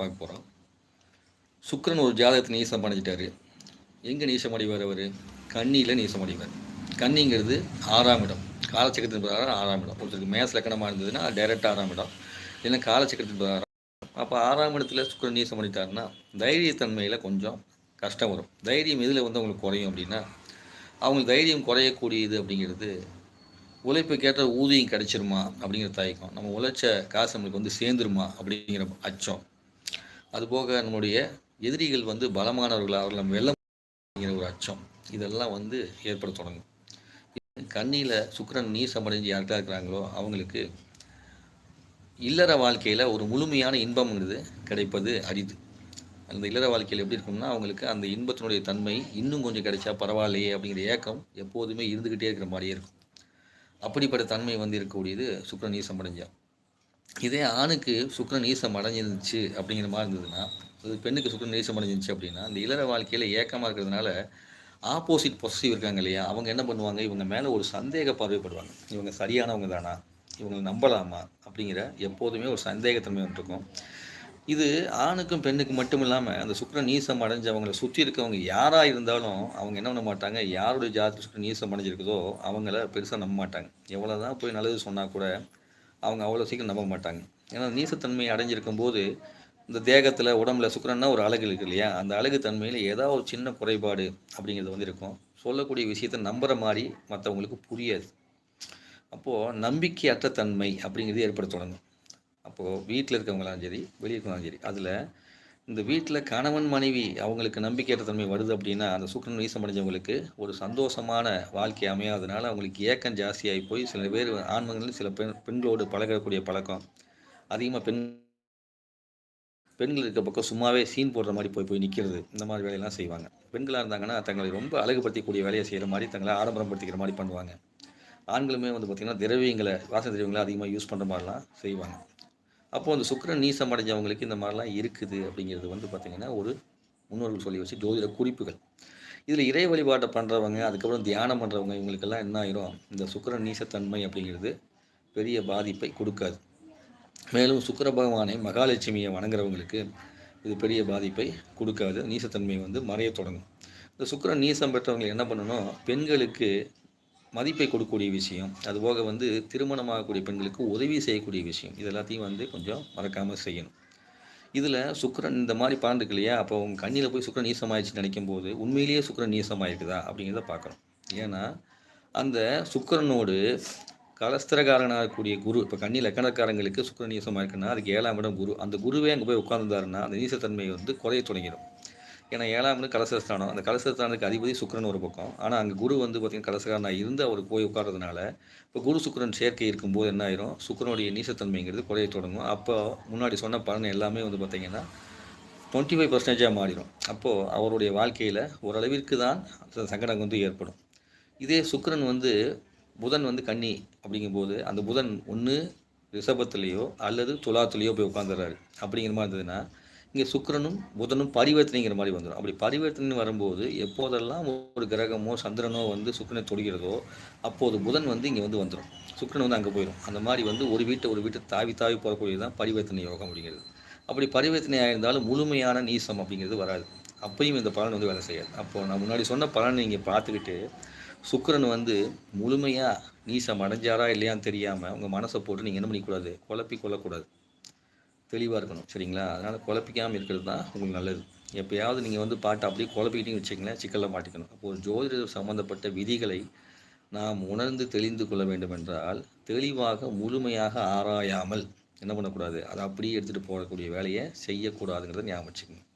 பார்க்க போகிறோம் சுக்ரன் ஒரு ஜாதகத்தை நீசம் அடைஞ்சிட்டாரு. எங்கே நீசம் அடைவார் அவர்? கண்ணியில் நீசம் அடைவார். கன்னிங்கிறது ஆறாம் இடம். காலச்சக்கரத்தின் பிரகாரம் ஆறாம் இடம். ஒருத்தருக்கு மேஸ் லக்கணமாக இருந்ததுன்னா டைரக்ட் ஆறாம் இடம். இல்லைன்னா காலச்சக்கரத்தின் பிரகாரம். அப்போ ஆறாம் இடத்துல சுக்கிரன் நீசம் பண்ணிட்டாருன்னா தைரியத்தன்மையில் கொஞ்சம் கஷ்டம் வரும். தைரியம் எதில் வந்து அவங்களுக்கு குறையும் அப்படின்னா அவங்களுக்கு தைரியம் குறையக்கூடியது அப்படிங்கிறது உழைப்புக்கேற்ற ஊதியம் கிடைச்சிருமா அப்படிங்கிற தயக்கம் நம்ம உழைச்ச காசு நம்மளுக்கு வந்து சேர்ந்துருமா அப்படிங்கிற அச்சம். அதுபோக நம்முடைய எதிரிகள் வந்து பலமானவர்கள் அவர்கள் நம்ம வெல்ல அப்படிங்கிற ஒரு அச்சம். இதெல்லாம் வந்து ஏற்பட தொடங்கும். கண்ணியில் சுக்கரன் நீசம் அடைஞ்சு யார்கிட்ட இருக்கிறாங்களோ அவங்களுக்கு இல்லற வாழ்க்கையில் ஒரு முழுமையான இன்பம்ங்கிறது கிடைப்பது அரிது. அந்த இல்லற வாழ்க்கையில் எப்படி இருக்கும்னா அவங்களுக்கு அந்த இன்பத்தினுடைய தன்மை இன்னும் கொஞ்சம் கிடைச்சா பரவாயில்லையே அப்படிங்கிற ஏக்கம் எப்போதுமே இருந்துக்கிட்டே இருக்கிற மாதிரியே இருக்கும். அப்படிப்பட்ட தன்மை வந்து இருக்கக்கூடியது சுக்கரன் நீசம் அடைஞ்சா இதே ஆணுக்கு சுக்கரன் நீசம் அடைஞ்சிருந்துச்சு அப்படிங்கிற மாதிரி இருந்ததுன்னா அது பெண்ணுக்கு சுக்கரன் ஈசம் அடைஞ்சிருச்சு அப்படின்னா அந்த இளர வாழ்க்கையில் ஏக்கமாக இருக்கிறதுனால ஆப்போசிட் பொசிட்டிவ் இருக்காங்க இல்லையா? அவங்க என்ன பண்ணுவாங்க? இவங்க மேலே ஒரு சந்தேக பார்வைப்படுவாங்க. இவங்க சரியானவங்க தானா? இவங்களை நம்பலாமா? அப்படிங்கிற எப்போதுமே ஒரு சந்தேகத்தன்மை வந்துருக்கும். இது ஆணுக்கும் பெண்ணுக்கும் மட்டும் இல்லாமல் அந்த சுக்கரன் நீசம் அடைஞ்சவங்களை சுற்றி இருக்கவங்க யாராக இருந்தாலும் அவங்க என்ன பண்ண மாட்டாங்க? யாருடைய ஜாதி சுக்கரன் நீசம் அடைஞ்சிருக்குதோ அவங்கள பெருசாக நம்ப மாட்டாங்க. எவ்வளோ தான் போய் நல்லது சொன்னால் கூட அவங்க அவ்வளோ சீக்கிரம் நம்ப மாட்டாங்க. ஏன்னா நீசத்தன்மை அடைஞ்சிருக்கும் போது இந்த தேகத்தில் உடம்புல சுக்கரன்னா ஒரு அழகு இருக்கு இல்லையா? அந்த அழகு தன்மையில் ஏதாவது ஒரு சின்ன குறைபாடு அப்படிங்கிறது வந்து இருக்கும் சொல்லக்கூடிய விஷயத்தை நம்புகிற மாதிரி மற்றவங்களுக்கு புரியாது. அப்போது நம்பிக்கையற்ற தன்மை அப்படிங்கிறது ஏற்பட தொடங்கும். அப்போது வீட்டில் இருக்கவங்களாம் சரி வெளியே இருக்கவங்களாம் சரி அதில் இந்த வீட்டில் கணவன் மனைவி அவங்களுக்கு நம்பிக்கையற்ற தன்மை வருது அப்படின்னா அந்த சுக்கரன் வீசம் அடைஞ்சவங்களுக்கு ஒரு சந்தோஷமான வாழ்க்கை அமையாததுனால அவங்களுக்கு ஏக்கம் ஜாஸ்தியாகி போய் சில பேர் ஆண்மங்கள் சில பெண் பெண்களோடு பழகக்கூடிய பழக்கம். அதிகமாக பெண் பெண்கள் இருக்க பக்கம் சும்மாவே சீன் போடுற மாதிரி போய் போய் நிற்கிறது இந்த மாதிரி வேலையெல்லாம் செய்வாங்க. பெண்களாக இருந்தாங்கன்னா தங்களை ரொம்ப அழகுபடுத்தக்கூடிய வேலையை செய்கிற மாதிரி தங்களை ஆடம்பரப்படுத்திக்கிற மாதிரி பண்ணுவாங்க. ஆண்களுமே வந்து பார்த்திங்கன்னா திரவியங்களை வாசனை திரவியங்களை அதிகமாக யூஸ் பண்ணுற மாதிரிலாம் செய்வாங்க. அப்போது அந்த சுக்கிரன் நீசம் அடைஞ்சவங்களுக்கு இந்த மாதிரிலாம் இருக்குது அப்படிங்கிறது வந்து பார்த்திங்கன்னா ஒரு முன்னோர்கள் சொல்லி வச்சு ஜோதிட குறிப்புகள். இதில் இறை வழிபாட்டை பண்ணுறவங்க அதுக்கப்புறம் தியானம் பண்ணுறவங்க இவங்களுக்கெல்லாம் என்ன ஆயிரும்? இந்த சுக்கிரன் நீசத்தன்மை அப்படிங்கிறது பெரிய பாதிப்பை கொடுக்காது. மேலும் சுக்கிர பகவானை மகாலட்சுமியை வணங்குறவங்களுக்கு இது பெரிய பாதிப்பை கொடுக்காது. நீசத்தன்மை வந்து மறைய தொடங்கும். இந்த சுக்கிரன் நீசம் பெற்றவங்க என்ன பண்ணணும்? பெண்களுக்கு மதிப்பை கொடுக்கக்கூடிய விஷயம் அதுபோக வந்து திருமணமாகக்கூடிய பெண்களுக்கு உதவி செய்யக்கூடிய விஷயம் இது எல்லாத்தையும் வந்து கொஞ்சம் மறக்காமல் செய்யணும். இதில் சுக்கரன் இந்த மாதிரி பலன் இல்லையா? அப்போ உங்கள் கண்ணியில் போய் சுக்கரன் நீசமாயிடுச்சு நினைக்கும் போது உண்மையிலேயே சுக்கிரன் நீசமாயிருக்குதா அப்படிங்கிறத பார்க்கணும். ஏன்னா அந்த சுக்கரனோடு கலஸ்திரகாரனாக இருக்கக்கூடிய குரு இப்போ கண்ணி லக்கணக்காரங்களுக்கு சுக்கரன் நீசமாக இருக்குன்னா அதுக்கு ஏழாம் இடம் குரு. அந்த குருவே அங்கே போய் உட்காந்துருந்தாருன்னா அந்த நீசத்தன்மை வந்து குறைய தொடங்கிடும். ஏன்னா ஏழாம் இடம் கலசஸ்தானம் அந்த கலசஸ்தானத்துக்கு அதிபதி சுக்கரன் ஒரு பக்கம். ஆனால் அங்கே குரு வந்து பார்த்திங்கன்னா கலசகாரனாக இருந்து அவர் போய் உட்கார்றதுனால இப்போ குரு சுக்கரன் சேர்க்கை இருக்கும்போது என்ன ஆயிரும்? சுக்கரனுடைய நீசத்தன்மைங்கிறது குறைய தொடங்கும். அப்போ முன்னாடி சொன்ன பலன் எல்லாமே வந்து பார்த்திங்கன்னா டுவெண்ட்டி ஃபைவ் பர்சன்டேஜாக மாறிடும் அப்போது அவருடைய வாழ்க்கையில் ஓரளவிற்கு தான் அந்த சங்கடம் வந்து ஏற்படும். இதே சுக்கரன் வந்து புதன் வந்து கன்னி அப்படிங்கும்போது அந்த புதன் ஒன்று ரிஷபத்துலேயோ அல்லது துலாத்துலேயோ போய் உட்காந்துறாரு அப்படிங்கிற மாதிரி இருந்ததுன்னா இங்கே சுக்கிரனும் புதனும் பரிவர்த்தனைங்கிற மாதிரி வந்துடும் அப்படி பரிவர்த்தனை வரும்போது எப்போதெல்லாம் ஒரு கிரகமோ சந்திரனோ வந்து சுக்கரனை தொடுகிறதோ அப்போது புதன் வந்து இங்கே வந்து வந்துடும் சுக்கிரன் வந்து அங்கே போயிடும் அந்த மாதிரி வந்து ஒரு வீட்டை ஒரு வீட்டை தாவி தாவி போகக்கூடியது தான் பரிவர்த்தனை யோகம் அப்படிங்கிறது. அப்படி பரிவர்த்தனை ஆயிருந்தாலும் முழுமையான நீசம் அப்படிங்கிறது வராது. அப்பையும் இந்த பலன் வந்து வேலை செய்யாது. அப்போது நான் முன்னாடி சொன்ன பலனை நீங்கள் பார்த்துக்கிட்டு சுக்கரன் வந்து முழுமையாக நீசம் அடைஞ்சாரா இல்லையான்னு தெரியாமல் உங்கள் மனசை போட்டு நீங்கள் என்ன பண்ணிக்கூடாது குழப்பி கொள்ளக்கூடாது தெளிவாக இருக்கணும் சரிங்களா? அதனால் குழப்பிக்காமல் இருக்கிறது தான் உங்களுக்கு நல்லது. எப்போயாவது நீங்கள் வந்து பாட்டு அப்படியே குழப்பிக்கிட்டீங்கன்னு வச்சிங்களேன் சிக்கலில் மாட்டிக்கணும். அப்போ ஒரு ஜோதிட சம்மந்தப்பட்ட விதிகளை நாம் உணர்ந்து தெளிந்து கொள்ள வேண்டும் என்றால் தெளிவாக முழுமையாக ஆராயாமல் என்ன பண்ணக்கூடாது? அதை அப்படியே எடுத்துகிட்டு போகக்கூடிய வேலையை செய்யக்கூடாதுங்கிறத ஞாபகம் வச்சுக்கணும்.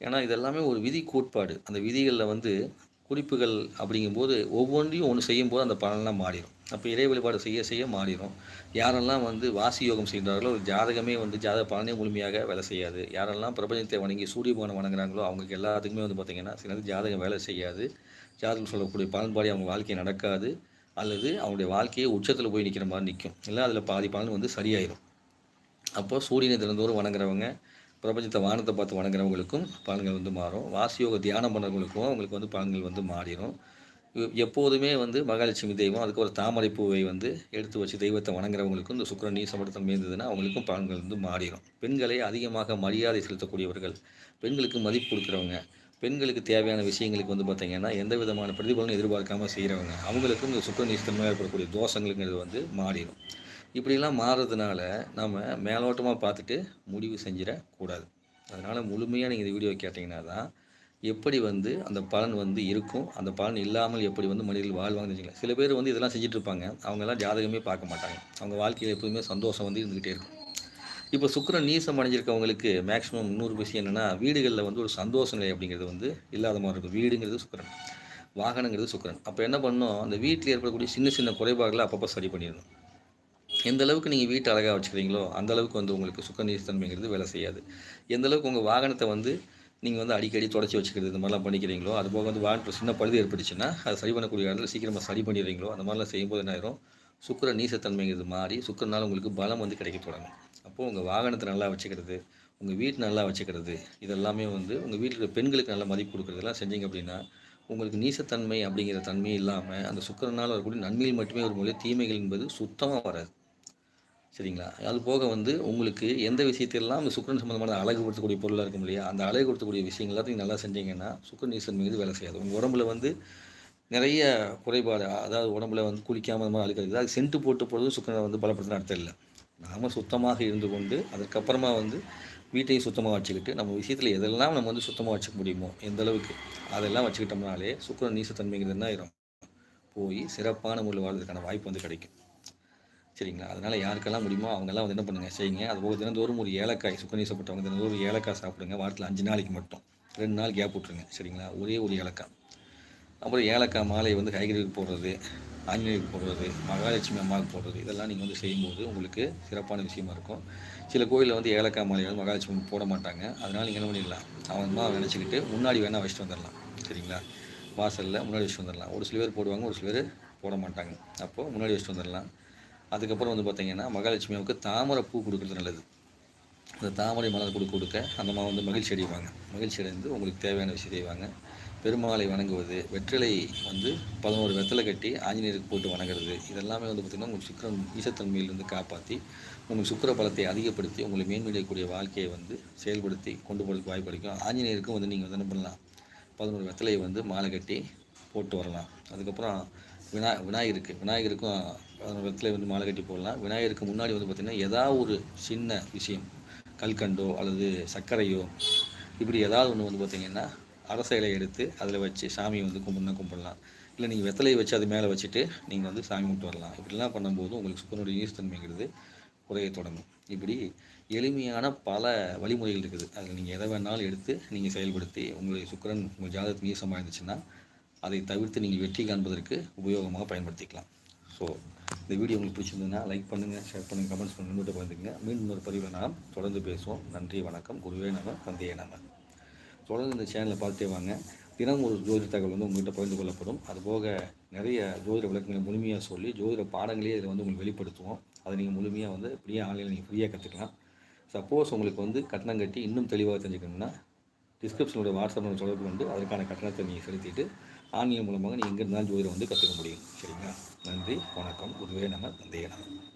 ஏன்னா இதெல்லாமே ஒரு விதி கோட்பாடு. அந்த விதிகளில் வந்து குறிப்புகள் அப்படிங்கும்போது ஒவ்வொன்றையும் ஒன்று செய்யும்போது அந்த பலனெலாம் மாறிடும் அப்போ இறை வழிபாடு செய்ய செய்ய மாறிடும் யாரெல்லாம் வந்து வாசி யோகம் செய்கிறார்களோ ஒரு ஜாதகமே வந்து ஜாதக பலனே முழுமையாக வேலை செய்யாது. யாரெல்லாம் பிரபஞ்சத்தை வணங்கி சூரிய பகவான் வணங்குறாங்களோ அவங்களுக்கு எல்லாத்துக்குமே வந்து பார்த்திங்கன்னா சில ஜாதகம் வேலை செய்யாது. ஜாதகம் சொல்லக்கூடிய பலன்பாடி அவங்க வாழ்க்கை நடக்காது. அல்லது அவங்களுடைய வாழ்க்கையை உச்சத்தில் போய் நிற்கிற மாதிரி நிற்கும் இல்லை அதில் பாதி பலன் வந்து சரியாயிடும் அப்போது சூரியனை தினந்தோறும் வணங்குறவங்க பிரபஞ்சத்தை வானத்தை பார்த்து வணங்குறவங்களுக்கும் பலன்கள் வந்து மாறும். வாசியோக தியானம் பண்ணுறவங்களுக்கும் அவங்களுக்கு வந்து பலன்கள் வந்து மாறிடும். எப்போதுமே வந்து மகாலட்சுமி தெய்வம் அதுக்கு ஒரு தாமரை பூவை வந்து எடுத்து வச்சு தெய்வத்தை வணங்குறவங்களுக்கும் இந்த சுக்கிரன் நீசப்படுத்தல் இருந்ததுன்னா அவங்களுக்கும் பலன்கள் வந்து மாறிடும். பெண்களை அதிகமாக மரியாதை செலுத்தக்கூடியவர்கள் பெண்களுக்கு மதிப்பு கொடுக்குறவங்க பெண்களுக்கு தேவையான விஷயங்களுக்கு வந்து பார்த்திங்கன்னா எந்த விதமான பிரதிபலனும் எதிர்பார்க்காமல் செய்கிறவங்க அவங்களுக்கும் இந்த சுக்கிர நீசத்தன்மையாக ஏற்படக்கூடிய தோஷங்களுங்கிறது வந்து மாறிடும். இப்படிலாம் மாறுறதுனால நம்ம மேலோட்டமாக பார்த்துட்டு முடிவு செஞ்சிடக்கூடாது அதனால் முழுமையாக நீங்கள் இந்த வீடியோ கேட்டிங்கன்னா தான் எப்படி வந்து அந்த பலன் வந்து இருக்கும் அந்த பலன் இல்லாமல் எப்படி வந்து மனிதர்கள் வாழ்வாங்கன்னு வச்சுக்கலாம் சில பேர் வந்து இதெல்லாம் செஞ்சுட்டு இருப்பாங்க. அவங்கெல்லாம் ஜாதகமே பார்க்க மாட்டாங்க. அவங்க வாழ்க்கையில் எப்போதுமே சந்தோஷம் வந்து இருந்துக்கிட்டே இருக்கும். இப்போ சுக்கரன் நீசம் அடைஞ்சிருக்கவங்களுக்கு மேக்ஸிமம் இன்னொரு விஷயம் என்னென்னா வீடுகளில் வந்து ஒரு சந்தோஷ நிலை அப்படிங்கிறது வந்து இல்லாத மாதிரி இருக்கும். வீடுங்கிறது சுக்கரன். வாகனங்கிறது சுக்கரன். அப்போ என்ன பண்ணணும்? அந்த வீட்டில் ஏற்படக்கூடிய சின்ன சின்ன குறைபாடுகளை அப்பப்போ சரி பண்ணிடணும். எந்த அளவுக்கு நீங்கள் வீட்டை அழகாக வச்சுக்கிறீங்களோ அந்த அளவுக்கு வந்து உங்களுக்கு சுக்க நீர்த்தன்மைங்கிறது வேலை செய்யாது. எந்த அளவுக்கு உங்கள் வாகனத்தை வந்து நீங்கள் வந்து அடிக்கடி தொடச்சி வச்சுக்கிறது இந்த மாதிரிலாம் பண்ணிக்கிறீங்களோ அது போக வந்து வாகனத்தில் சின்ன பழுது ஏற்பட்டுச்சுன்னா அதை சரி பண்ணக்கூடிய இடத்துல சீக்கிரமாக சரி பண்ணிடுறீங்களோ அந்த மாதிரிலாம் செய்யும்போது என்ன ஆயிரும்? சுக்கர நீசத்தன்மைங்கிறது மாறி சுக்கரனால் உங்களுக்கு பலம் வந்து கிடைக்க தொடங்கும். அப்போது உங்கள் வாகனத்தை நல்லா வச்சுக்கிறது உங்கள் வீட்டை நல்லா வச்சுக்கிறது இதெல்லாமே வந்து உங்கள் வீட்டில் இருக்கிற பெண்களுக்கு நல்ல மதிப்பு கொடுக்குறதெல்லாம் செஞ்சீங்க அப்படின்னா உங்களுக்கு நீசத்தன்மை அப்படிங்கிற தன்மை இல்லாமல் அந்த சுக்கரனால் வரக்கூடிய நன்மையில் மட்டுமே ஒரு மொழி தீமைகள் என்பது சுத்தமாக வராது. சரிங்களா? அது போக வந்து உங்களுக்கு எந்த விஷயத்திலாம் அந்த சுக்கரன் சம்மந்தமான அழகு கொடுத்தக்கூடிய பொருளாக இருக்கும் இல்லையா? அந்த அழகு கொடுத்தக்கூடிய விஷயங்கள் எல்லாத்தையும் நல்லா செஞ்சீங்கன்னா சுக்கரன் ஈஸ்வரன் மீது வேலை செய்யாது. உங்கள் உடம்புல வந்து நிறைய குறைபாடு அதாவது உடம்புல வந்து குளிக்காமல் அந்த மாதிரி அழுக்கு அது சென்ட்டு போட்டு பொழுது சுக்கரனை வந்து பலப்படுத்தின அர்த்தம் இல்லை. நாம் சுத்தமாக இருந்து கொண்டு அதுக்கப்புறமா வந்து வீட்டையும் சுத்தமாக வச்சுக்கிட்டு நம்ம விஷயத்தில் எதெல்லாம் நம்ம வந்து சுத்தமாக வச்சுக்க முடியுமோ எந்த அளவுக்கு அதெல்லாம் வச்சுக்கிட்டோம்னாலே சுக்கரன் நீசத்தன்மைங்கிறது என்ன ஆயிரும்? போய் சிறப்பான முறையில் வாழ்றதுக்கான வாய்ப்பு வந்து கிடைக்கும். சரிங்களா அதனால் யாருக்கெல்லாம் முடியுமோ அவங்கெல்லாம் வந்து என்ன பண்ணுங்கள் செய்யுங்க. அது போக தினந்தோறும் ஒரு ஏலக்காய் சுக்கநீசப்பட்டவங்க தினந்தோறும் ஒரு ஏலக்காய் சாப்பிடுங்க. வாரத்தில் அஞ்சு நாளைக்கு மட்டும். ரெண்டு நாள் கேப் விட்ருங்க சரிங்களா? ஒரே ஒரு ஏலக்காய். அப்புறம் ஏலக்காய் மாலை வந்து காய்கறிக்கு போடுறது ஆஞ்சநேயருக்கு போடுறது மகாலட்சுமி அம்மாவுக்கு போடுறது இதெல்லாம் நீங்கள் வந்து செய்யும்போது உங்களுக்கு சிறப்பான விஷயமா இருக்கும். சில கோயிலில் வந்து ஏலக்காய் மாலை வந்து மகாலட்சுமி போட மாட்டாங்க. அதனால் நீங்கள் என்ன பண்ணிடலாம்? அவன் அம்மா நினச்சிக்கிட்டு முன்னாடி வேணால் வச்சுட்டு வந்துடலாம் சரிங்களா? வாசலில் முன்னாடி வச்சுட்டு வந்துடலாம். ஒரு சில பேர் போடுவாங்க ஒரு சில பேர் போட மாட்டாங்க. அப்போது முன்னாடி வச்சுட்டு வந்துடலாம். அதுக்கப்புறம் வந்து பார்த்தீங்கன்னா மகாலட்சுமியாவுக்கு தாமரை பூ கொடுக்குறது நல்லது. அந்த தாமரை மலர் கொடுக்க கொடுக்க அந்த அம்மா வந்து மகிழ்ச்சி அடைவாங்க. மகிழ்ச்சி அடைந்து உங்களுக்கு தேவையான விஷயம் செய்வாங்க பெருமாளை வணங்குவது வெற்றிலை வந்து பதினோரு வெத்தலை கட்டி ஆஞ்சநேயருக்கு போட்டு வணங்குறது இதெல்லாமே வந்து பார்த்திங்கன்னா உங்களுக்கு சுக்கரன் ஈசத்தன்மையிலிருந்து காப்பாற்றி உங்களுக்கு சுக்கிர பலத்தை அதிகப்படுத்தி உங்களை மேன்மையடையக்கூடிய வாழ்க்கையை வந்து செயல்படுத்தி கொண்டு போகிறதுக்கு வாய்ப்பு கிடைக்கும். ஆஞ்சநேயருக்கும் வந்து நீங்கள் வந்து என்ன பண்ணலாம்? பதினோரு வெத்தலையை வந்து மாலை கட்டி போட்டு வரலாம். அதுக்கப்புறம் விநா விநாயகருக்கு விநாயகருக்கும் பதினோரு வெத்தலை வந்து மாலை கட்டி போடலாம். விநாயகருக்கு முன்னாடி வந்து பார்த்திங்கன்னா ஏதாவது ஒரு சின்ன விஷயம் கல்கண்டோ அல்லது சர்க்கரையோ இப்படி ஏதாவது ஒன்று வந்து பார்த்திங்கன்னா அரச இலையை எடுத்து அதில் வச்சு சாமியை வந்து கும்பிட்னா கும்பிடலாம். இல்லை நீங்கள் வெத்தலையை வச்சு அது மேலே வச்சுட்டு நீங்கள் வந்து சாமி கும்பிட்டு வரலாம். இப்படிலாம் பண்ணும்போது உங்களுக்கு சுக்கரனுடைய ஈஸ்தன்மைங்கிறது குறைய தொடங்கும். இப்படி எளிமையான பல வழிமுறைகள் இருக்குது. அதில் நீங்கள் எதை வேணாலும் எடுத்து நீங்கள் செயல்படுத்தி உங்களுடைய சுக்கிரன் உங்கள் ஜாதகத்துக்கு நீசமாக இருந்துச்சுன்னா அதை தவிர்த்து நீங்கள் வெற்றி காண்பதற்கு உபயோகமாக பயன்படுத்திக்கலாம். ஸோ இந்த வீடியோ உங்களுக்கு பிடிச்சிருந்ததுன்னா லைக் பண்ணுங்கள் ஷேர் பண்ணுங்கள் கமெண்ட்ஸ் பண்ணுங்கள் நோட்டு பகிர்ந்துங்க மீண்டும் ஒரு பதிவில் நாம் தொடர்ந்து பேசுவோம். நன்றி வணக்கம். குருவே நம்ம தந்தையே நம்ம தொடர்ந்து இந்த சேனலை பார்த்தே வாங்க. தினம் ஒரு ஜோதிட தகவல் வந்து உங்கள்கிட்ட பகிர்ந்து கொள்ளப்படும். அதுபோக நிறைய ஜோதிட விளக்கங்களை முழுமையாக சொல்லி ஜோதிட பாடங்களே இதில் வந்து உங்களுக்கு வெளிப்படுத்துவோம். அதை நீங்கள் முழுமையாக வந்து ஃப்ரீயாக ஆன்லைனில் நீங்கள் ஃப்ரீயாக கற்றுக்கலாம் சப்போஸ் உங்களுக்கு வந்து கட்டணம் கட்டி இன்னும் தெளிவாக தெரிஞ்சுக்கணும்னா டிஸ்கிரிப்ஷனோட வாட்ஸ்அப் தொடர்பு கொண்டு அதற்கான கட்டணத்தை நீங்கள் செலுத்திட்டு ஆன்லைன் மூலமாக நீங்கள் எங்கே இருந்தாலும் ஜோதிடம் வந்து கற்றுக்க முடியும். சரிங்களா? நன்றி வணக்கம். குருவே நம தந்தையே நம.